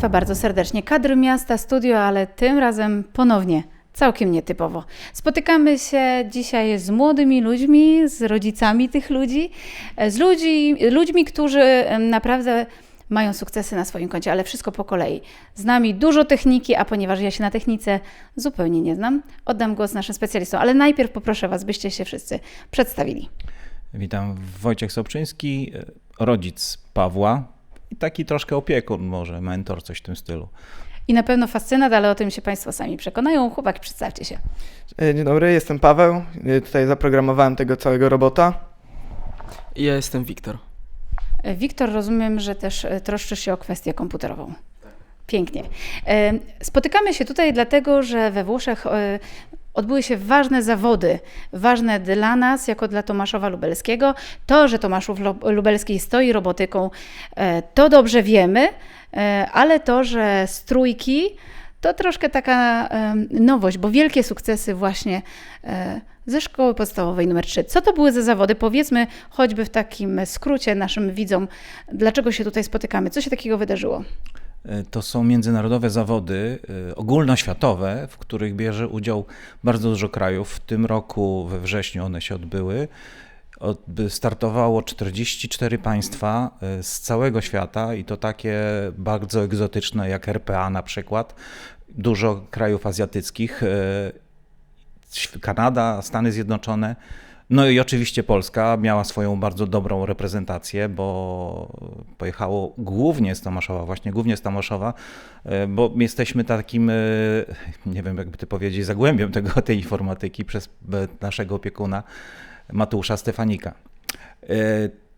Państwa bardzo serdecznie. Kadry miasta, studio, ale tym razem ponownie. Całkiem nietypowo. Spotykamy się dzisiaj z młodymi ludźmi, z rodzicami tych ludzi, z ludzi, ludźmi, którzy naprawdę mają sukcesy na swoim koncie, ale wszystko po kolei. Z nami dużo techniki, a ponieważ ja się na technice zupełnie nie znam, oddam głos naszym specjalistom, ale najpierw poproszę Was, byście się wszyscy przedstawili. Witam, Wojciech Sobczyński, e, rodzic Pawła i taki troszkę opiekun, może mentor, coś w tym stylu. I na pewno fascynat, ale o tym się Państwo sami przekonają. Chłopaki, przedstawcie się. E, Dzień dobry, jestem Paweł. E, Tutaj zaprogramowałem tego całego robota. I Ja jestem Wiktor. E, Wiktor, rozumiem, że też troszczysz się o kwestię komputerową. Pięknie. E, Spotykamy się tutaj dlatego, że we Włoszech odbyły się ważne zawody, ważne dla nas, jako dla Tomaszowa Lubelskiego. To, że Tomaszów Lubelski stoi robotyką, e, to dobrze wiemy, e, ale to, że strójki, to troszkę taka nowość, bo wielkie sukcesy właśnie e, ze szkoły podstawowej numer 3. Co to były za zawody? Powiedzmy choćby w takim skrócie naszym widzom, dlaczego się tutaj spotykamy, co się takiego wydarzyło. E, To są międzynarodowe zawody e, ogólnoświatowe, w których bierze udział bardzo dużo krajów. W tym roku we wrześniu one się odbyły. Odby- Startowało 44 państwa e, z całego świata i to takie bardzo egzotyczne jak RPA na przykład. Dużo krajów azjatyckich, Kanada, Stany Zjednoczone. No i oczywiście Polska miała swoją bardzo dobrą reprezentację, bo pojechało głównie z Tomaszowa, właśnie głównie z Tomaszowa, e, bo jesteśmy takim, e, nie wiem jakby to powiedzieć, zagłębiem tego, tej informatyki przez e, naszego opiekuna Mateusza Stefanika.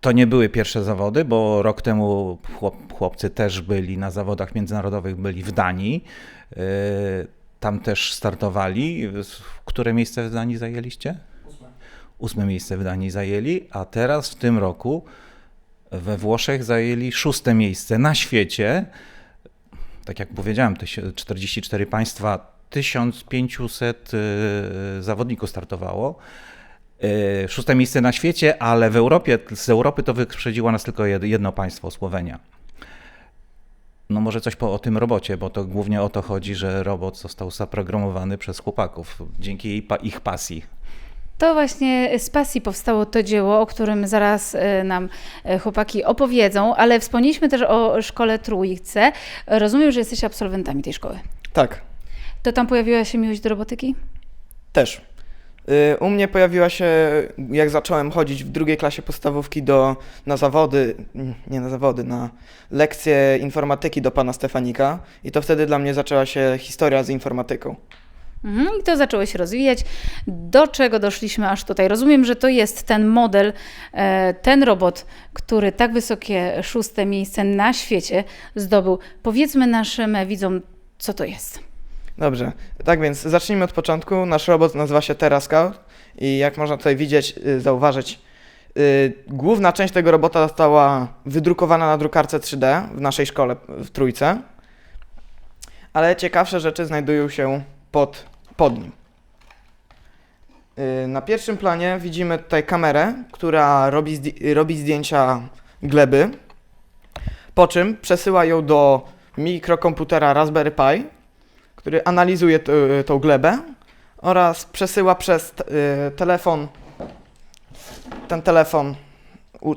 To nie były pierwsze zawody, bo rok temu chłop, chłopcy też byli na zawodach międzynarodowych, byli w Danii. Tam też startowali. Które miejsce w Danii zajęliście? Ósme miejsce w Danii zajęli, a teraz w tym roku we Włoszech zajęli szóste miejsce na świecie. Tak jak powiedziałem, to się- 44 państwa, 1500 y, zawodników startowało. Y, Szóste miejsce na świecie, ale w Europie, z Europy to wyprzedziło nas tylko jed- jedno państwo, Słowenia. No może coś po, o tym robocie, bo to głównie o to chodzi, że robot został zaprogramowany przez chłopaków dzięki ich pasji. To właśnie z pasji powstało to dzieło, o którym zaraz e, nam e, chłopaki opowiedzą, ale wspomnieliśmy też o szkole Trójce. Rozumiem, że jesteście absolwentami tej szkoły. Tak, To tam pojawiła się miłość do robotyki? też. Y, U mnie pojawiła się, jak zacząłem chodzić w drugiej klasie podstawówki do, na zawody, nie na zawody, na lekcje informatyki do pana Stefanika i to wtedy dla mnie zaczęła się historia z informatyką. Mhm, I to zaczęło się rozwijać. Do czego doszliśmy aż tutaj? Rozumiem, że to jest ten model, e, ten robot, który tak wysokie szóste miejsce na świecie zdobył. Powiedzmy naszym widzom, co to jest. Dobrze, tak więc zacznijmy od początku. Nasz robot nazywa się TerraScout i jak można tutaj widzieć, y, zauważyć, y, główna część tego robota została wydrukowana na drukarce 3D w naszej szkole w Trójce, ale ciekawsze rzeczy znajdują się pod, pod nim. Y, Na pierwszym planie widzimy tutaj kamerę, która robi, robi zdjęcia gleby, po czym przesyła ją do mikrokomputera Raspberry Pi, który analizuje t- tą glebę oraz przesyła przez y, telefon ten telefon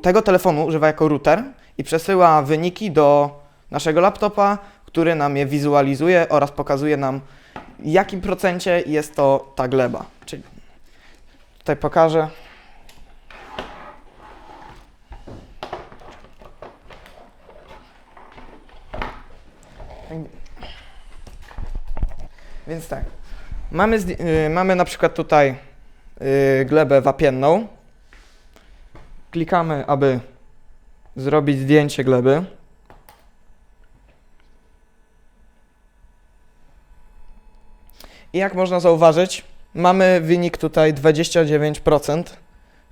tego telefonu używa jako router i przesyła wyniki do naszego laptopa, który nam je wizualizuje oraz pokazuje nam w jakim procencie jest to ta gleba. Czyli tutaj pokażę. Więc tak. Mamy, y, mamy na przykład tutaj y, glebę wapienną. Klikamy, aby zrobić zdjęcie gleby. I jak można zauważyć, mamy wynik tutaj 29%,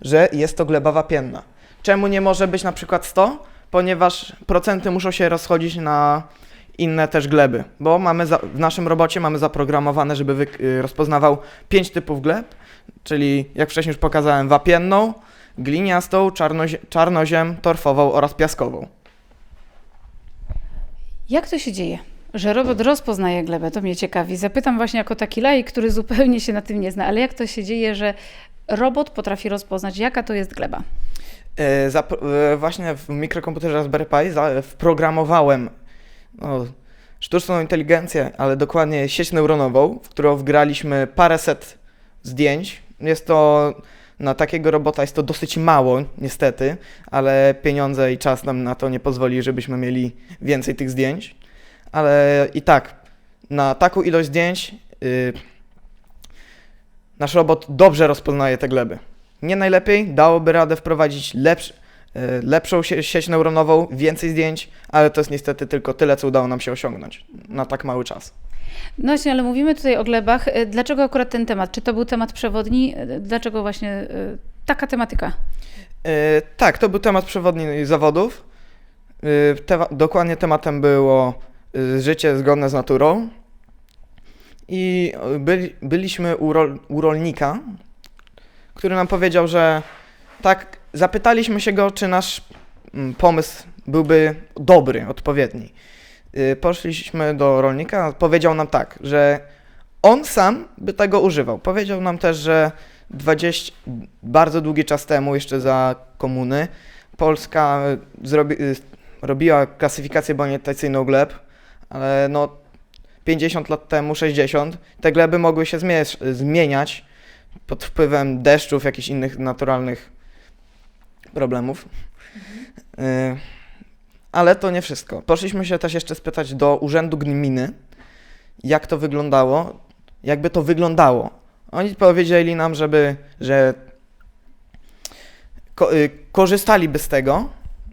że jest to gleba wapienna. Czemu nie może być na przykład 100? Ponieważ procenty muszą się rozchodzić na inne też gleby, bo mamy za, w naszym robocie mamy zaprogramowane, żeby wy, y, rozpoznawał pięć typów gleb, czyli jak wcześniej już pokazałem, wapienną, gliniastą, czarnozie, czarnoziem, torfową oraz piaskową. Jak to się dzieje, że robot rozpoznaje glebę? To mnie ciekawi. Zapytam właśnie jako taki laik, który zupełnie się na tym nie zna, ale jak to się dzieje, że robot potrafi rozpoznać, jaka to jest gleba? E, zap- e, właśnie w mikrokomputerze Raspberry Pi za- wprogramowałem no, sztuczną inteligencję, ale dokładnie sieć neuronową, w którą wgraliśmy paręset zdjęć. Jest to na takiego robota jest to dosyć mało, niestety, ale pieniądze i czas nam na to nie pozwoli, żebyśmy mieli więcej tych zdjęć. Ale i tak, na taką ilość zdjęć y, nasz robot dobrze rozpoznaje te gleby. Nie najlepiej, dałoby radę wprowadzić lepsz, e, lepszą sie- sieć neuronową, więcej zdjęć, ale to jest niestety tylko tyle, co udało nam się osiągnąć na tak mały czas. No właśnie, ale mówimy tutaj o glebach. E, Dlaczego akurat ten temat? Czy to był temat przewodni? E, Dlaczego właśnie e, taka tematyka? E, tak, to był temat przewodni zawodów. E, tema- dokładnie tematem było życie zgodne z naturą. I byli, byliśmy u, rol, u rolnika, który nam powiedział, że tak, zapytaliśmy się go, czy nasz mm, pomysł byłby dobry, odpowiedni. E, Poszliśmy do rolnika, powiedział nam tak, że on sam by tego używał. Powiedział nam też, że 20, bardzo długi czas temu, jeszcze za komuny, Polska y, zrobi, y, robiła klasyfikację bonietacyjną gleb, ale no 50 lat temu, 60, te gleby mogły się zmie- zmieniać pod wpływem deszczów, jakichś innych naturalnych problemów. Y, Ale to nie wszystko. Poszliśmy się też jeszcze spytać do Urzędu Gminy, jak to wyglądało, jakby to wyglądało. Oni powiedzieli nam, żeby, że ko- y, korzystaliby z tego.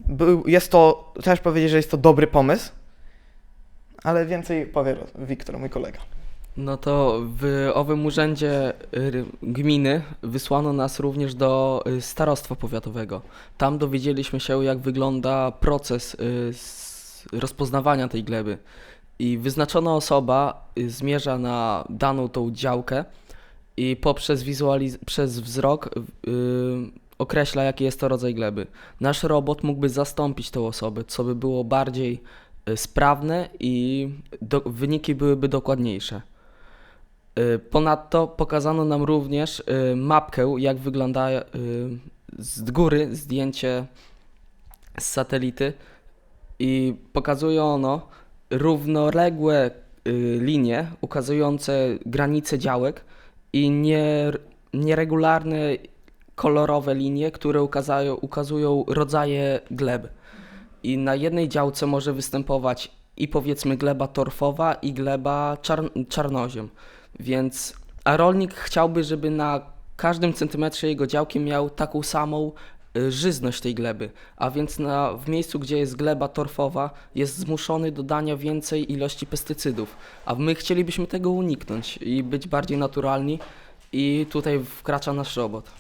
Był, jest to, też powiedzieć, że jest to dobry pomysł, ale więcej powie Wiktor, mój kolega. No to w owym urzędzie y, gminy wysłano nas również do y, starostwa powiatowego. Tam dowiedzieliśmy się, jak wygląda proces y, rozpoznawania tej gleby. I wyznaczona osoba zmierza na daną tą działkę i poprzez wizualiz- przez wzrok y, określa, jaki jest to rodzaj gleby. Nasz robot mógłby zastąpić tą osobę, co by było bardziej sprawne i do, wyniki byłyby dokładniejsze. Y, Ponadto pokazano nam również y, mapkę, jak wygląda y, z góry zdjęcie z satelity i pokazuje ono równoległe y, linie ukazujące granice działek i nie, nieregularne kolorowe linie, które ukazają, ukazują rodzaje gleb. I na jednej działce może występować i powiedzmy gleba torfowa i gleba czarn- czarnoziem. Więc, a rolnik chciałby, żeby na każdym centymetrze jego działki miał taką samą y, żyzność tej gleby, a więc na, w miejscu, gdzie jest gleba torfowa, jest zmuszony do dania więcej ilości pestycydów, a my chcielibyśmy tego uniknąć i być bardziej naturalni i tutaj wkracza nasz robot.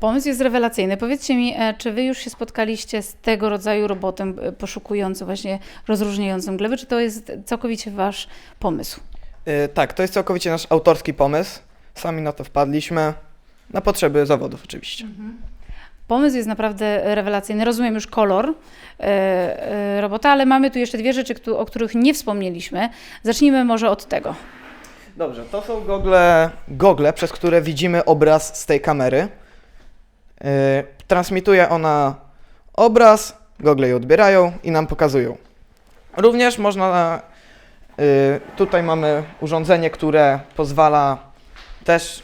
Pomysł jest rewelacyjny. Powiedzcie mi, e, czy wy już się spotkaliście z tego rodzaju robotem e, poszukującym, właśnie rozróżniającym gleby, czy to jest całkowicie wasz pomysł? Y, tak, to jest całkowicie nasz autorski pomysł. Sami na to wpadliśmy, na potrzeby zawodów oczywiście. Pomysł jest naprawdę rewelacyjny. Rozumiem już kolor e, e, robota, ale mamy tu jeszcze dwie rzeczy, o których nie wspomnieliśmy. Zacznijmy może od tego. Dobrze, to są gogle, gogle, przez które widzimy obraz z tej kamery. Yy, transmituje ona obraz, gogle je odbierają i nam pokazują. Również można, yy, tutaj mamy urządzenie, które pozwala też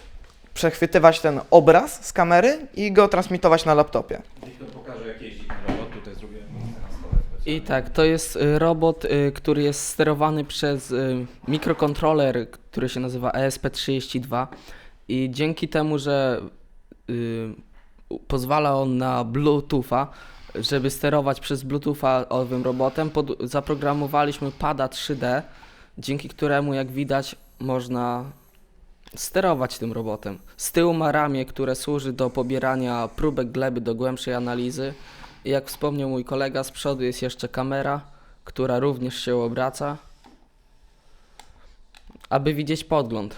przechwytywać ten obraz z kamery i go transmitować na laptopie. Wiktor pokaże, jak jeździ ten robot. Tutaj zrobiłem miejsce na stole. I tak, to jest y, robot, y, który jest sterowany przez y, mikrokontroler, który się nazywa E ESP32 i dzięki temu, że y, pozwala on na Bluetootha, żeby sterować przez Bluetootha owym robotem, pod, zaprogramowaliśmy pada 3D, dzięki któremu, jak widać, można sterować tym robotem. Z tyłu ma ramię, które służy do pobierania próbek gleby do głębszej analizy. Jak wspomniał mój kolega, z przodu jest jeszcze kamera, która również się obraca, aby widzieć podgląd.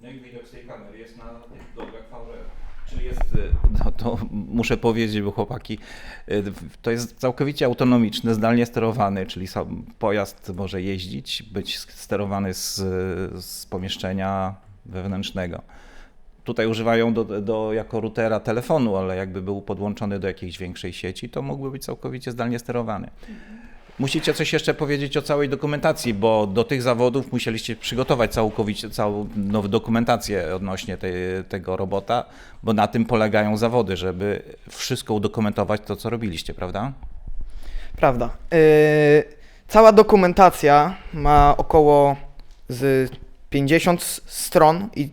No i widok z tej kamery jest na tych goglach VR. Czyli jest, y, no, to muszę powiedzieć, bo chłopaki, y, to jest całkowicie autonomiczny, zdalnie sterowany, czyli sam pojazd może jeździć, być sterowany z, z pomieszczenia wewnętrznego. Tutaj używają do, do, jako routera telefonu, ale jakby był podłączony do jakiejś większej sieci, to mógłby być całkowicie zdalnie sterowany. Musicie coś jeszcze powiedzieć o całej dokumentacji, bo do tych zawodów musieliście przygotować całkowicie całą dokumentację odnośnie tej, tego robota, bo na tym polegają zawody, żeby wszystko udokumentować to, co robiliście, prawda? Prawda. Yy, cała dokumentacja ma około z 50 s- stron i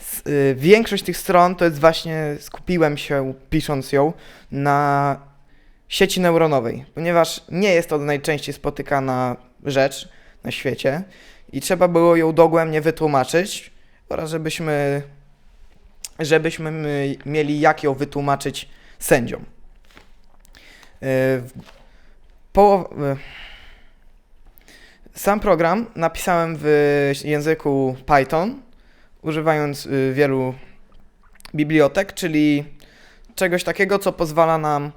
s- yy, większość tych stron to jest właśnie, skupiłem się pisząc ją na sieci neuronowej, ponieważ nie jest to najczęściej spotykana rzecz na świecie i trzeba było ją dogłębnie wytłumaczyć oraz żebyśmy, żebyśmy my mieli jak ją wytłumaczyć sędziom. Połow... y, Sam program napisałem w języku Python, używając y, wielu bibliotek, czyli czegoś takiego, co pozwala nam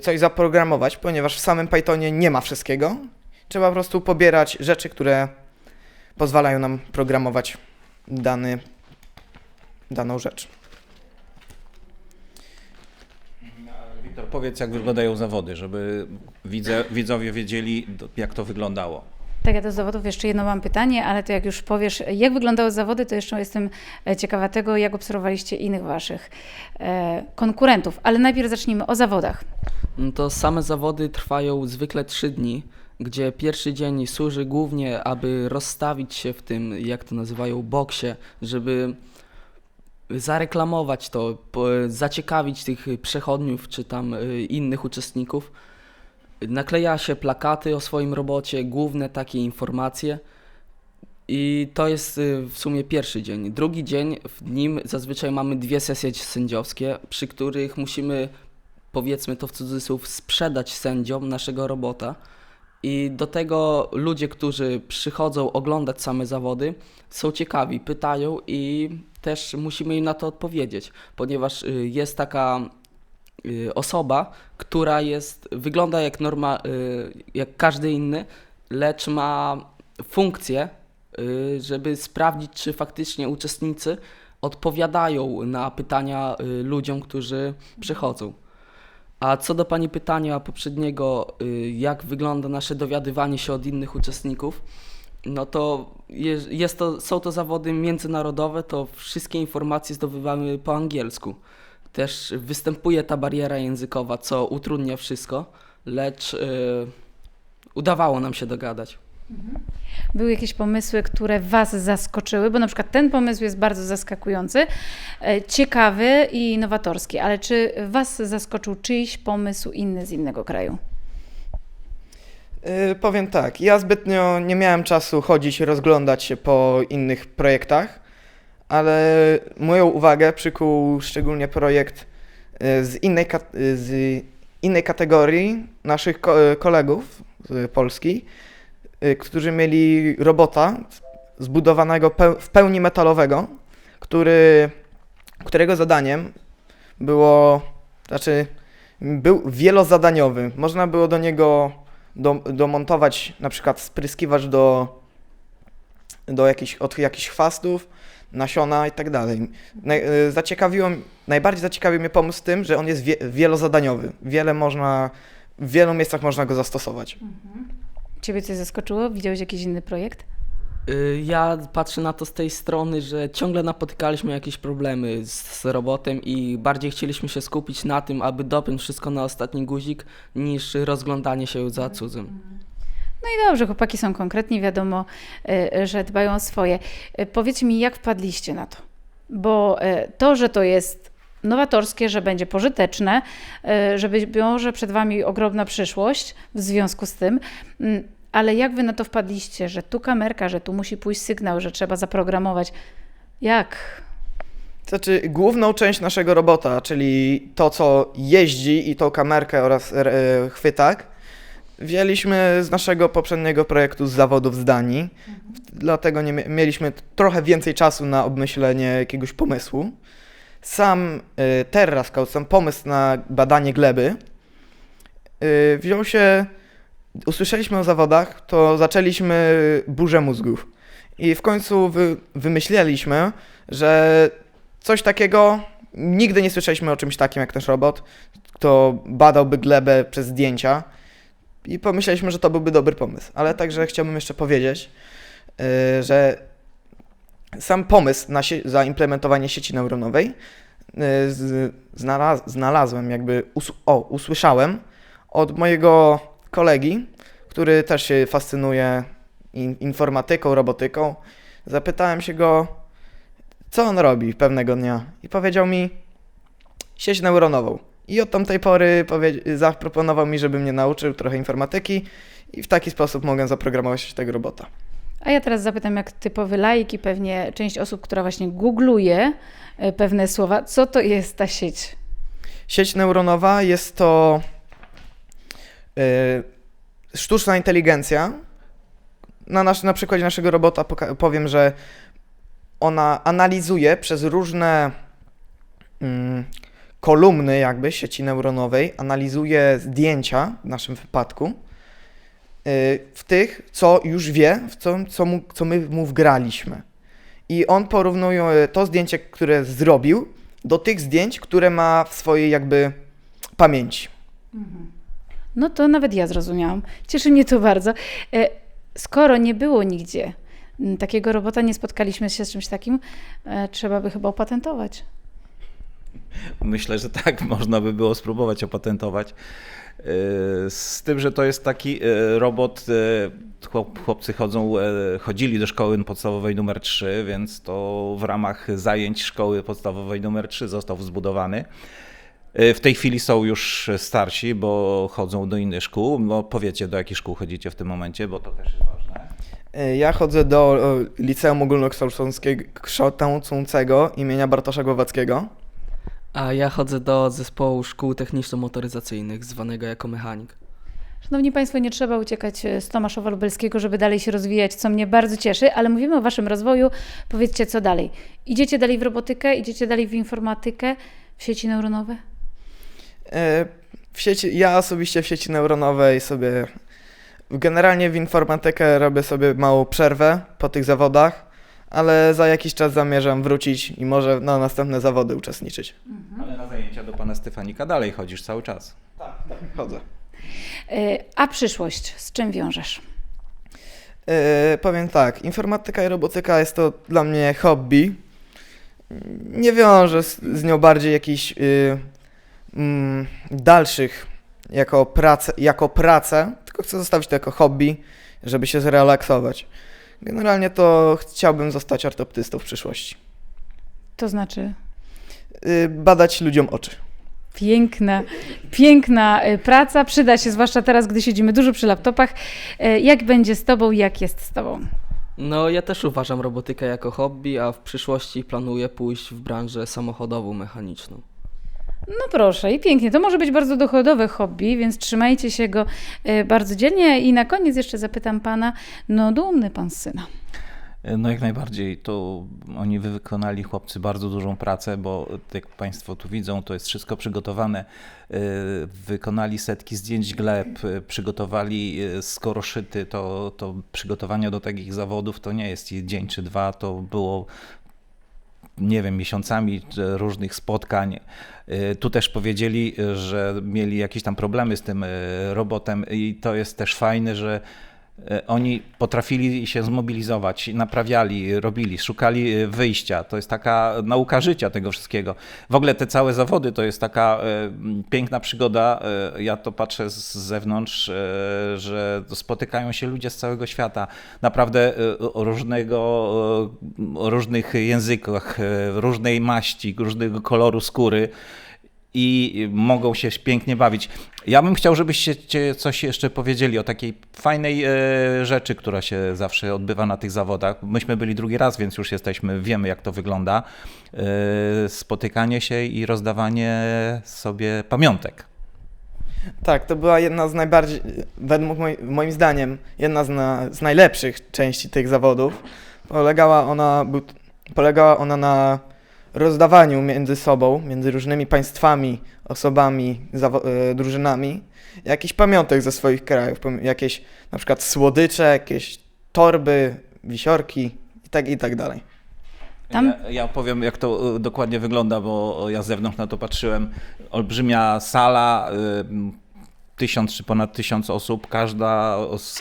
coś zaprogramować, ponieważ w samym Pythonie nie ma wszystkiego. Trzeba po prostu pobierać rzeczy, które pozwalają nam programować dany, daną rzecz. Wiktor, powiedz, jak wyglądają zawody, żeby widzowie wiedzieli, jak to wyglądało. Tak, ja do zawodów jeszcze jedno mam pytanie, ale to jak już powiesz, jak wyglądały zawody, to jeszcze jestem e, ciekawa tego, jak obserwowaliście innych waszych e, konkurentów. Ale najpierw zacznijmy o zawodach. No to same zawody trwają zwykle 3 dni, gdzie pierwszy dzień służy głównie, aby rozstawić się w tym, jak to nazywają, boksie, żeby zareklamować to, zaciekawić tych przechodniów czy tam y, innych uczestników. Nakleja się plakaty o swoim robocie, główne takie informacje. I to jest y, w sumie pierwszy dzień. Drugi dzień, w nim zazwyczaj mamy dwie sesje sędziowskie, przy których musimy powiedzmy to w cudzysłów, sprzedać sędziom naszego robota. I do tego ludzie, którzy przychodzą oglądać same zawody, są ciekawi, pytają i też musimy im na to odpowiedzieć, ponieważ y, jest taka osoba, która jest, wygląda jak, norma, y, jak każdy inny, lecz ma funkcję, y, żeby sprawdzić, czy faktycznie uczestnicy odpowiadają na pytania y, ludziom, którzy przychodzą. A co do Pani pytania poprzedniego, y, jak wygląda nasze dowiadywanie się od innych uczestników, no to je- jest to, są to zawody międzynarodowe, to wszystkie informacje zdobywamy po angielsku. Też występuje ta bariera językowa, co utrudnia wszystko, lecz y, udawało nam się dogadać. Były jakieś pomysły, które Was zaskoczyły? Bo na przykład ten pomysł jest bardzo zaskakujący, e, ciekawy i nowatorski, ale czy Was zaskoczył czyjś pomysł inny z innego kraju? Yy, powiem tak, ja zbytnio nie miałem czasu chodzić, rozglądać się po innych projektach, ale moją uwagę przykuł szczególnie projekt yy, z innej, yy, z innej kategorii naszych yy, kolegów z Polski, którzy mieli robota zbudowanego w pełni metalowego, który, którego zadaniem było, znaczy był wielozadaniowy. Można było do niego do, domontować na przykład spryskiwacz do, do jakichś, od jakichś chwastów, nasiona i tak dalej. Y, zaciekawiło, najbardziej zaciekawił mnie pomysł tym, że on jest wie, wielozadaniowy. Wiele można, w wielu miejscach można go zastosować. Ciebie coś zaskoczyło? Widziałeś jakiś inny projekt? Y, Ja patrzę na to z tej strony, że ciągle napotykaliśmy jakieś problemy z, z robotem i bardziej chcieliśmy się skupić na tym, aby dopiąć wszystko na ostatni guzik, niż rozglądanie się za cudzym. I dobrze, chłopaki są konkretni, wiadomo, e, że dbają o swoje. E, Powiedzcie mi, jak wpadliście na to? Bo e, to, że to jest nowatorskie, że będzie pożyteczne, że być przed Wami ogromna przyszłość w związku z tym, mm, ale jak Wy na to wpadliście, że tu kamerka, że tu musi pójść sygnał, że trzeba zaprogramować? Jak? Znaczy, główną część naszego robota, czyli to, co jeździ i tą kamerkę oraz chwytak, wzięliśmy z naszego poprzedniego projektu z zawodów z Danii. Dlatego nie mie- mieliśmy trochę więcej czasu na obmyślenie jakiegoś pomysłu. sam y, Terra Scout, sam pomysł na badanie gleby y, wziął się, usłyszeliśmy o zawodach, to zaczęliśmy burzę mózgów. I w końcu wy, wymyśleliśmy, że coś takiego, nigdy nie słyszeliśmy o czymś takim jak ten robot, kto badałby glebę przez zdjęcia. I pomyśleliśmy, że to byłby dobry pomysł. Ale także chciałbym jeszcze powiedzieć, y, że sam pomysł na sie- zaimplementowanie sieci neuronowej y, znalaz- znalazłem, jakby us- o, usłyszałem od mojego kolegi, który też się fascynuje in- informatyką, robotyką. Zapytałem się go, co on robi pewnego dnia i powiedział mi sieć neuronową. I od tamtej pory zaproponował mi, żebym mnie nauczył trochę informatyki i w taki sposób mogę zaprogramować tego robota. A ja teraz zapytam, jak typowy laik i pewnie część osób, która właśnie googluje e, pewne słowa, co to jest ta sieć? Sieć neuronowa jest to y, sztuczna inteligencja. Na, nasz, na przykładzie naszego robota powiem, że ona analizuje przez różne mm, kolumny jakby sieci neuronowej, analizuje zdjęcia w naszym wypadku y, w tych, co już wie, w co, co, mu, co my mu wgraliśmy. I on porównuje to zdjęcie, które zrobił, do tych zdjęć, które ma w swojej jakby pamięci. No to nawet ja zrozumiałam. Cieszy mnie to bardzo. E, Skoro nie było nigdzie takiego robota, nie spotkaliśmy się z czymś takim, e, trzeba by chyba opatentować. Myślę, że tak można by było spróbować opatentować. Yy, Z tym, że to jest taki yy, robot, chłop- chłopcy chodzą, chodzili do szkoły podstawowej numer 3, więc to w ramach zajęć szkoły podstawowej numer 3 został zbudowany. W tej chwili są już starsi, bo chodzą do innych szkół. No powiecie, do jakich szkół chodzicie w tym momencie, bo to też jest ważne. Y, Ja chodzę do Liceum Ogólnokształcącego imienia Bartosza Głowackiego. A ja chodzę do zespołu szkół techniczno-motoryzacyjnych, zwanego jako mechanik. Szanowni Państwo, nie trzeba uciekać e, z Tomaszowa Lubelskiego, żeby dalej się rozwijać, co mnie bardzo cieszy, ale mówimy o Waszym rozwoju. Powiedzcie, co dalej? Idziecie dalej w robotykę, idziecie dalej w informatykę, w sieci neuronowe? E, W sieci, ja osobiście w sieci neuronowej sobie generalnie w informatykę robię sobie małą przerwę po tych zawodach, ale za jakiś czas zamierzam wrócić i może na następne zawody uczestniczyć. Ale na zajęcia do pana Stefanika dalej chodzisz cały czas. Chodzę. E, A przyszłość, z czym wiążesz? E, powiem tak, informatyka i robotyka jest to dla mnie hobby. Nie wiążę z, z nią bardziej jakichś y, mm, dalszych jako pracę, jako pracę, tylko chcę zostawić to jako hobby, żeby się zrelaksować. Generalnie to chciałbym zostać ortoptystą w przyszłości. To znaczy Y, badać ludziom oczy. Piękna, piękna e, praca. Przyda się, zwłaszcza teraz, gdy siedzimy dużo przy laptopach. E, Jak będzie z Tobą, jak jest z Tobą? No, ja też uważam robotykę jako hobby, a w przyszłości planuję pójść w branżę samochodową, mechaniczną. No proszę, i pięknie. To może być bardzo dochodowe hobby, więc trzymajcie się go e, bardzo dzielnie. I na koniec jeszcze zapytam Pana, no dumny Pan z syna. No jak najbardziej, to oni wykonali chłopcy bardzo dużą pracę, bo jak Państwo tu widzą, to jest wszystko przygotowane. Yy, Wykonali setki zdjęć gleb, przygotowali yy, skoro szyty, to, to przygotowanie do takich zawodów to nie jest dzień czy dwa, to było nie wiem, miesiącami różnych spotkań. E, Tu też powiedzieli, e, że mieli jakieś tam problemy z tym e, robotem i to jest też fajne, że oni potrafili się zmobilizować, naprawiali, robili, szukali e, wyjścia. To jest taka nauka życia tego wszystkiego. W ogóle te całe zawody to jest taka e, piękna przygoda. E, Ja to patrzę z zewnątrz, e, że spotykają się ludzie z całego świata. Naprawdę e, różnego, e, różnych językach, e, różnej maści, różnego koloru skóry i mogą się pięknie bawić. Ja bym chciał, żebyście cie- coś jeszcze powiedzieli o takiej fajnej e, rzeczy, która się zawsze odbywa na tych zawodach. Myśmy byli drugi raz, więc już jesteśmy, wiemy jak to wygląda. E, spotykanie się i rozdawanie sobie pamiątek. Tak, to była jedna z najbardziej, według moim zdaniem, jedna z, na, z najlepszych części tych zawodów. Polegała ona, polegała ona na rozdawaniu między sobą, między różnymi państwami, osobami, zawo- e, drużynami, jakichś pamiątek ze swoich krajów, jakieś na przykład słodycze, jakieś torby, wisiorki i tak, i tak dalej. Tam- Ja, ja opowiem, jak to y, dokładnie wygląda, bo ja z zewnątrz na to patrzyłem. Olbrzymia sala, y, tysiąc czy ponad tysiąc osób, każda,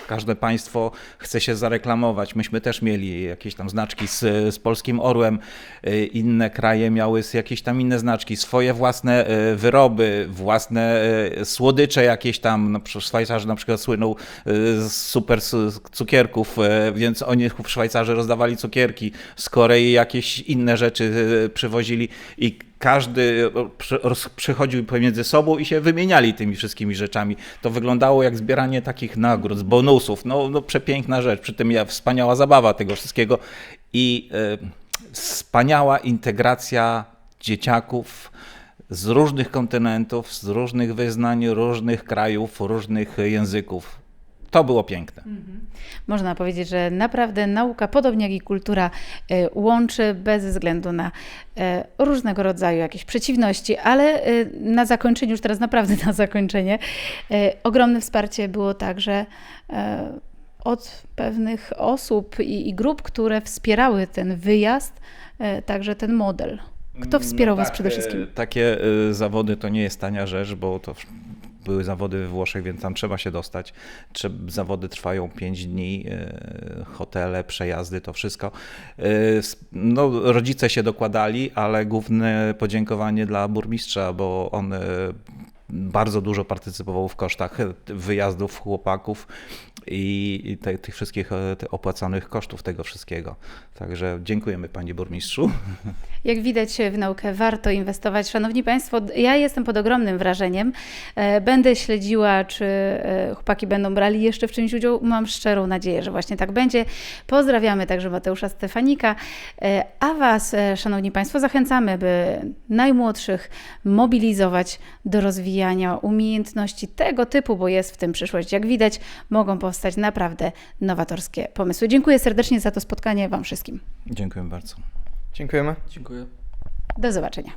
każde państwo chce się zareklamować. Myśmy też mieli jakieś tam znaczki z, z polskim orłem, y, inne kraje miały jakieś tam inne znaczki, swoje własne y, wyroby, własne y, słodycze jakieś tam, no, Szwajcarzy na przykład słyną z super cukierków, więc oni Szwajcarzy rozdawali cukierki, z Korei jakieś inne rzeczy przywozili i każdy przy- roz- przychodził pomiędzy sobą i się wymieniali tymi wszystkimi rzeczami. To wyglądało jak zbieranie takich nagród, bonusów. No, no przepiękna rzecz, przy tym ja, wspaniała zabawa tego wszystkiego i y, wspaniała integracja dzieciaków z różnych kontynentów, z różnych wyznań, różnych krajów, różnych języków. To było piękne. Można powiedzieć, że naprawdę nauka, podobnie jak i kultura, e, łączy bez względu na e, różnego rodzaju jakieś przeciwności, ale e, na zakończenie, już teraz naprawdę na zakończenie, ogromne wsparcie było także od pewnych osób i, i grup, które wspierały ten wyjazd, także ten model. Kto wspierał Was tak, przede e, wszystkim? Takie zawody to nie jest tania rzecz, bo to były zawody we Włoszech, więc tam trzeba się dostać. Zawody trwają 5 dni, e, hotele, przejazdy, to wszystko. E, No, rodzice się dokładali, ale główne podziękowanie dla burmistrza, bo on e, bardzo dużo partycypował w kosztach wyjazdów chłopaków i te, tych wszystkich e, opłacanych kosztów tego wszystkiego. Także dziękujemy panie burmistrzu. Jak widać, w naukę warto inwestować. Szanowni Państwo, ja jestem pod ogromnym wrażeniem. E, Będę śledziła, czy e, chłopaki będą brali jeszcze w czymś udział. Mam szczerą nadzieję, że właśnie tak będzie. Pozdrawiamy także Mateusza Stefanika. A Was, Szanowni Państwo, zachęcamy, by najmłodszych mobilizować do rozwijania umiejętności tego typu, bo jest w tym przyszłość. Jak widać, mogą powstać naprawdę nowatorskie pomysły. Dziękuję serdecznie za to spotkanie Wam wszystkim. Dziękuję bardzo. Dziękujemy. Dziękuję. Do zobaczenia.